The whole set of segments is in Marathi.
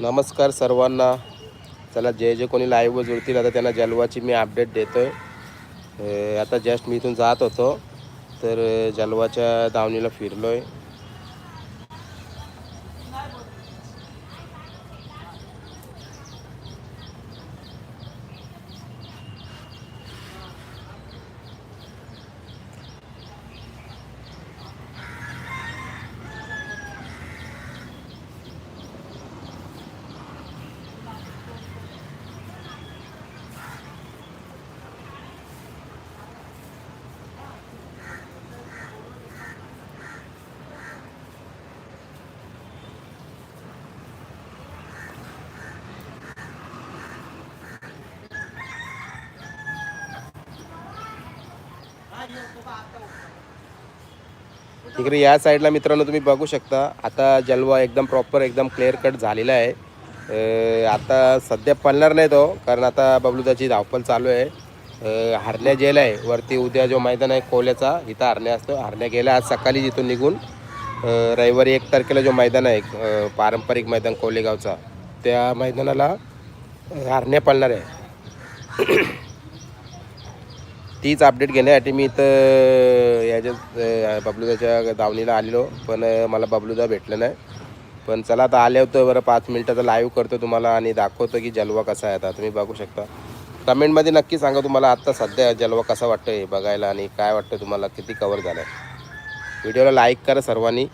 नमस्कार सर्वांना. चला जे जे कोणी लाईव्ह जुळतील आता त्यांना जलवाची मी अपडेट देतो आहे आता जस्ट मी इथून जात होतो तर जलवाच्या दावणीला फिरलो आहे इकडे या साईडला मित्रांनो तुम्ही बघू शकता. आता जलवा एकदम प्रॉपर एकदम क्लिअर कट झालेला आहे. आता सध्या पळणार नाही तो कारण आता बबलूदाची धावपळ चालू आहे. हरण्या जेल आहे. वरती उद्या जो मैदान आहे कोल्याचा इथं हरण्या असतो. हरण्या गेल्या आज सकाळी जिथून निघून रविवारी एक तारखेला जो मैदान आहे पारंपरिक मैदान कोलेगावचा त्या मैदानाला हरण्या पळणार आहे. तीच अपडेट घेण्यासाठी मी इथं याच्या अं, बबलूदाच्या दावणीला आलेलो. पण मला बबलूदा भेटलं नाही. पण चला आता आले होतं बरं पाच मिनटाचा लाईव्ह करतो तुम्हाला आणि दाखवतो की जलवा कसा आहे. आता तुम्ही बघू शकता. कमेंटमध्ये नक्की सांगा तुम्हाला आत्ता सध्या जलवा कसा वाटतं हे बघायला आणि काय वाटतं तुम्हाला किती कवर झालं आहे व्हिडिओला लाईक करा सर्वांनी.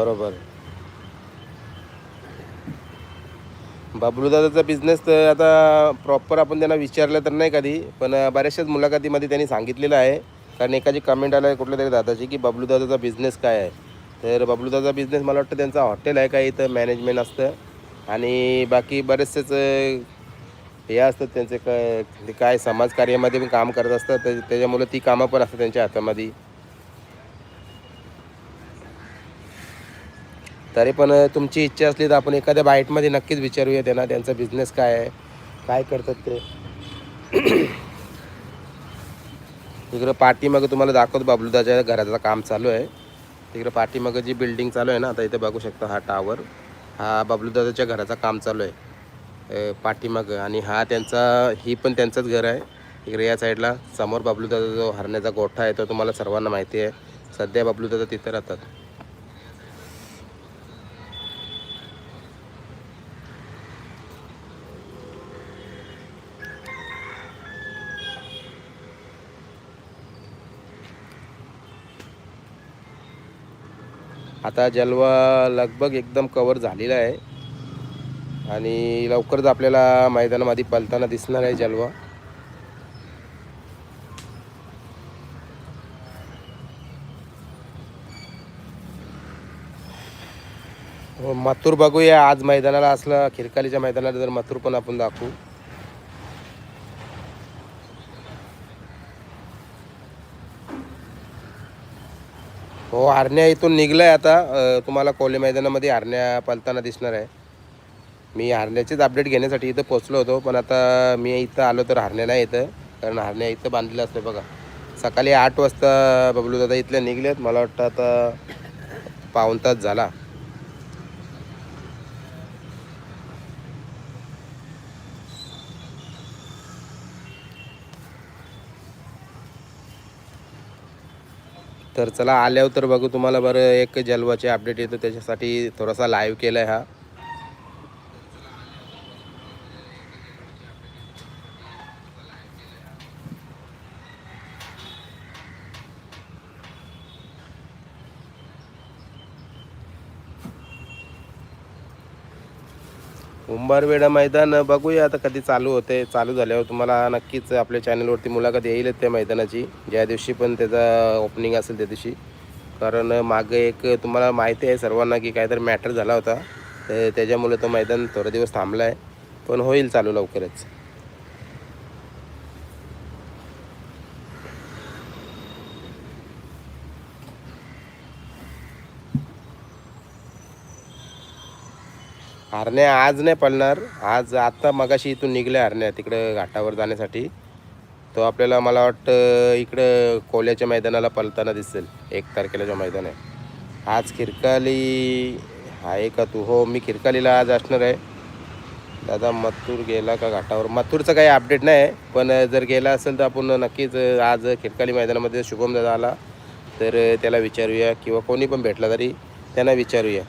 बरोबर. बबलूदादाचा बिझनेस तर आता प्रॉपर आपण त्यांना विचारलं तर नाही कधी पण बऱ्याचशाच मुलाखतीमध्ये त्यांनी सांगितलेलं आहे. कारण एकाची कमेंट आलं आहे कुठल्या तरी दादाची की बबलूदादाचा बिझनेस काय आहे. तर बबलूदाचा बिझनेस मला वाटतं त्यांचा हॉटेल आहे काय इथं मॅनेजमेंट असतं. आणि बाकी बरेचसेच हे असतात त्यांचे काय ते काय समाजकार्यामध्ये पण काम करत असतात त्याच्यामुळे ती कामं पण असतात त्यांच्या हातामध्ये. तरी पण तुमची इच्छा असली तर आपण एखाद्या बाईटमध्ये नक्कीच विचारूया त्यांना त्यांचा बिझनेस काय आहे काय करतात ते. इकडं पाठीमागं तुम्हाला दाखवतो बाबलुदाच्या घराचं काम चालू आहे. तिकडं पाठीमागं जी बिल्डिंग चालू आहे ना आता इथे बघू शकता हा टावर हा बाबलूदादाच्या घराचं काम चालू आहे. पाठीमागं आणि हा त्यांचा ही पण त्यांचंच घर आहे. इकडे या साईडला समोर बाबलूदादा जो हरण्याचा गोठा आहे तो तुम्हाला सर्वांना माहिती आहे. सध्या बाबलूदादा तिथं राहतात. आता जलवा लगभग एकदम कवर झालेला आहे. आणि लवकरच आपल्याला मैदानामध्ये पलताना दिसणार आहे जलवा. हो, मथुर बघूया. आज मैदानाला असला खिरकालीच्या मैदानाला जर मथुर पण आपण दाखवू. हो हरण्या इथून निघलाय आता. तुम्हाला कोले मैदानामध्ये हरण्या पलताना दिसणार आहे. मी हरण्याचीच अपडेट घेण्यासाठी इथं पोचलो होतो पण आता मी इथं आलो तर हरण्या नाही येतं कारण हरण्या इथं बांधलेलं असतं बघा. सकाळी आठ वाजता बबलू दादा इथल्या निघलेत. मला वाटतं आता पाऊण तास झाला. तर चला आल्यावर तर बघू तुम्हाला बरं एक जलवाचे अपडेट येतो. त्याच्यासाठी थोडासा लाईव्ह केला आहे हा. उंबारवेडा मैदान बघूया. आता कधी चालू होते चालू झाल्यावर तुम्हाला नक्कीच आपल्या चॅनलवरती मुलाखत येईलच त्या मैदानाची. ज्या दिवशी पण त्याचा ओपनिंग असेल त्या दिवशी. कारण मागे एक तुम्हाला माहिती आहे सर्वांना की काहीतरी मॅटर झाला होता. तर त्याच्यामुळे तो मैदान थोडा दिवस थांबला आहे पण होईल चालू लवकरच. हरण्या आज नाही पळणार आज आत्ता मगाशी इथून निघल्या हरण्या तिकडं घाटावर जाण्यासाठी. तो आपल्याला मला वाटतं इकडं कोल्याच्या मैदानाला पलताना दिसेल. एक तारखेला जो मैदान आहे आज खिरकाली आहे का तू? हो मी खिरकालीला आज असणार आहे. दादा मथूर गेला का घाटावर? मथूरचं काही अपडेट नाही पण जर गेला असेल तर आपण नक्कीच आज खिरकाली मैदानामध्ये शुभम दादा आला तर त्याला विचारूया किंवा कोणी पण भेटला तरी त्यांना विचारूया.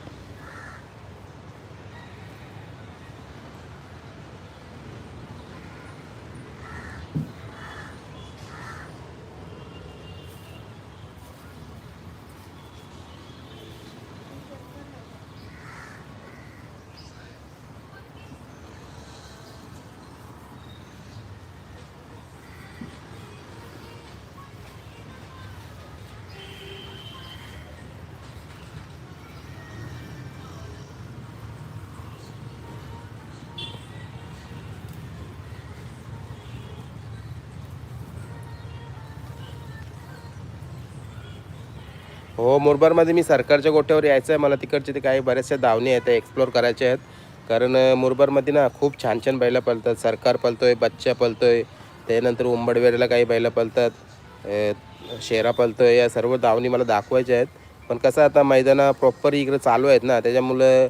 हो मुरबाडमध्ये मी सरकारच्या गोट्यावर यायचं आहे मला तिकडचे ते काही बऱ्याचशा दावणी आहेत त्या एक्सप्लोर करायच्या आहेत. कारण मुरबारमध्ये मुरबाडमध्ये ना खूप छान छान बैलं पळतात. सरकार पळतो आहे बच्चा पळतो आहे त्यानंतर उंबडवेरेला काही बैलं पळतात. शेरा पळतो आहे या सर्व दावणी मला दाखवायच्या आहेत. पण कसं आता मैदाना प्रॉपर इकडे चालू आहेत ना त्याच्यामुळं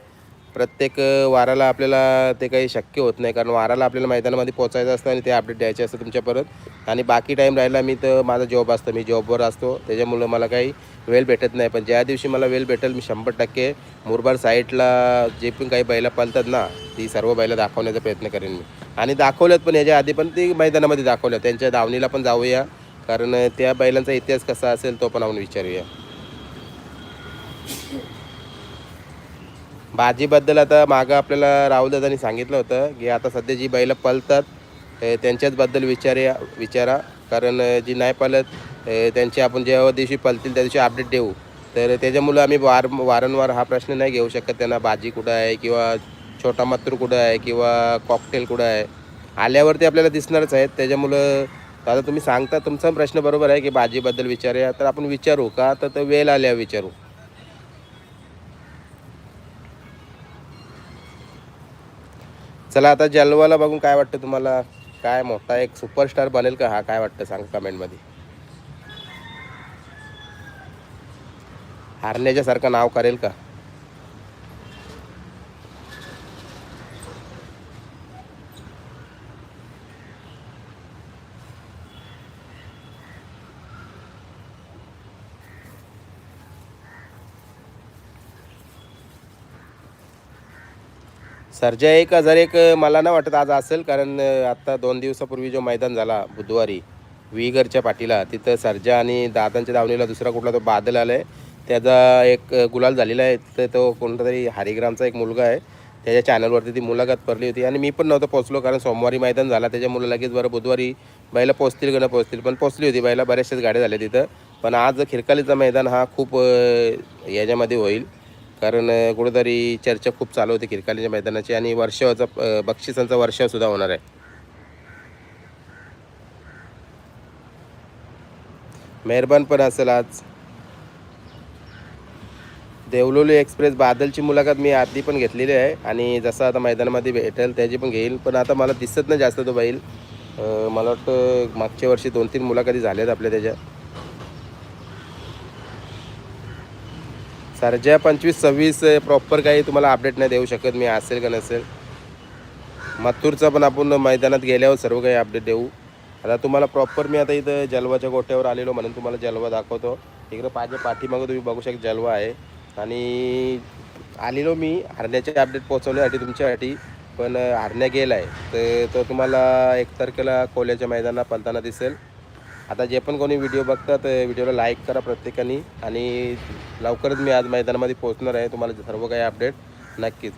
प्रत्येक वाराला आपल्याला ते काही शक्य होत नाही. कारण वाराला आपल्याला मैदानामध्ये पोचायचं असतं आणि ते अपडेट द्यायचे असतं तुमच्या परत. आणि बाकी टाईम राहिला मी तर माझा जॉब असतो. मी जॉबवर असतो. त्याच्यामुळं मला काही वेळ भेटत नाही. पण ज्या दिवशी मला वेळ भेटेल मी शंभर टक्के मुरबाड साईडला जे पण काही बैला पालतात ना ती सर्व बैला दाखवण्याचा प्रयत्न करेन मी. आणि दाखवल्यात पण याच्या आधी पण ती मैदानामध्ये दाखवल्या त्यांच्या दावणीला पण जाऊया. कारण त्या बैलांचा इतिहास कसा असेल तो पण आपण विचारूया. भाजीबद्दल आता मागं आपल्याला राहुलदादांनी सांगितलं होतं की आता सध्या जी बैलं पळतात त्यांच्याचबद्दल विचारूया विचारा. कारण जी नाही पळत त्यांची आपण जेव्हा दिवशी पळतील त्या दिवशी अपडेट देऊ. तर त्याच्यामुळं आम्ही वार वारंवार हा प्रश्न नाही घेऊ शकत त्यांना भाजी कुठं आहे किंवा छोटा मत्तूर कुठं आहे किंवा कॉकटेल कुठं आहे. आल्यावरती आपल्याला दिसणारच आहेत. त्याच्यामुळं आता तुम्ही सांगता तुमचा प्रश्न बरोबर आहे की भाजीबद्दल विचारूया. तर आपण विचारू का? तर तो वेळ आल्यावर विचारू. चला आता जलवाला बघून काय वाटतं तुम्हाला? काय मोठा एक सुपरस्टार बनेल का? हा काय वाटतं? सांगा कमेंटमध्ये. हारण्याच्यासारखं नाव करेल का? सर्जा एक हजार एक मला नाही वाटत आज असेल कारण आत्ता दोन दिवसापूर्वी जो मैदान झाला बुधवारी विगरच्या पाठीला तिथं सर्जा आणि दादांच्या दावणीला दुसरा कुठला तो बादल आला आहे त्याचा एक गुलाल झालेला आहे. तिथं तो कोणता तरी हरिग्रामचा एक मुलगा आहे. त्याच्या चॅनलवरती ती मुलाखत पडली होती आणि मी पण नव्हतं पोचलो कारण सोमवारी मैदान झाला. त्याच्यामुळे लगेच बरं बुधवारी बैला पोचतील का न पोचतील पण पोचली होती. बैला बऱ्याचशाच गाड्या झाल्या तिथं. पण आज खिरकालीचा मैदान हा खूप याच्यामध्ये होईल. कारण कुठेतरी चर्चा खूप चालू होती किरकालीच्या मैदानाची आणि वर्षाचा बक्षिसांचा वर्षाव सुद्धा होणार आहे. मेहरबान पण असेल आज. देवलोली एक्सप्रेस बादलची मुलाखत मी आधी पण घेतलेली आहे आणि जसं आता मैदानामध्ये भेटेल त्याची पण घेईल. पण आता मला दिसत नाही जास्त तो बैल. मला वाटतं मागच्या वर्षी दोन तीन मुलाखती झाल्यात आपल्या त्याच्या. सरजा पंचवीस सव्वीस प्रॉपर काही तुम्हाला अपडेट नाही देऊ शकत मी असेल का नसेल. मथुरचा पण आपण मैदानात गेल्यावर सर्व काही अपडेट देऊ. आता तुम्हाला प्रॉपर मी आता इथं जलवाच्या गोट्यावर आलेलो म्हणून तुम्हाला जलवा दाखवतो. इकडं पाहिजे पाठीमागं तुम्ही बघू शकता जलवा आहे. आणि आलेलो मी हरण्याचे अपडेट पोहोचवण्यासाठी तुमच्यासाठी. पण हरण्या गेला आहे तर तो तुम्हाला एक तारखेला कोल्याच्या मैदानात पलताना दिसेल. आता जे पण कोणी व्हिडिओ बघतात व्हिडिओला लाईक करा प्रत्येकाने. आणि लवकरच मी आज मैदानामध्ये पोहोचणार आहे. तुम्हाला सर्व काही अपडेट नक्कीच.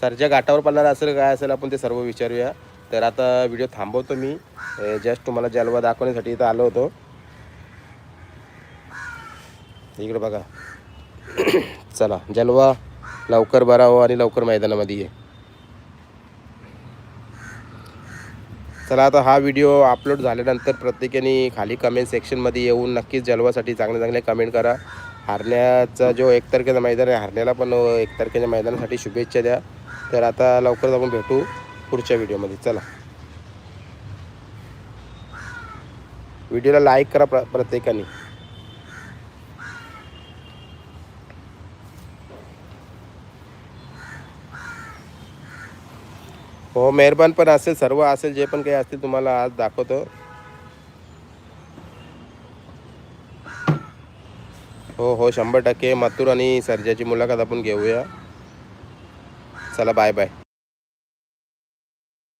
सरच्या घाटावर पडणार असेल काय असेल आपण ते सर्व विचारूया. तर आता व्हिडिओ थांबवतो मी. जस्ट तुम्हाला जलवा दाखवण्यासाठी इथं आलो होतो. इकडे बघा. चला जलवा लवकर भरावं आणि लवकर मैदानामध्ये ये. चला आता हा व्हिडिओ अपलोड झाल्यानंतर प्रत्येकाने खाली कमेंट सेक्शनमध्ये येऊन नक्कीच जलवासाठी चांगले चांगले कमेंट करा. हारण्याचा जो एक तारखेचा मैदान आहे हारण्याला पण एक तारखेच्या मैदानासाठी शुभेच्छा द्या. तर आता लवकरच आपण भेटू पुढच्या व्हिडिओमध्ये चला. व्हिडिओला लाईक करा प्र प्रत्येकाने. हो मेहरबान पण असेल सर्व असेल जे पण काही असतील तुम्हाला आज दाखवतो. हो हो शंभर टक्के मथुर आणि सर्जाची मुलाखत आपण घेऊया. चला बाय बाय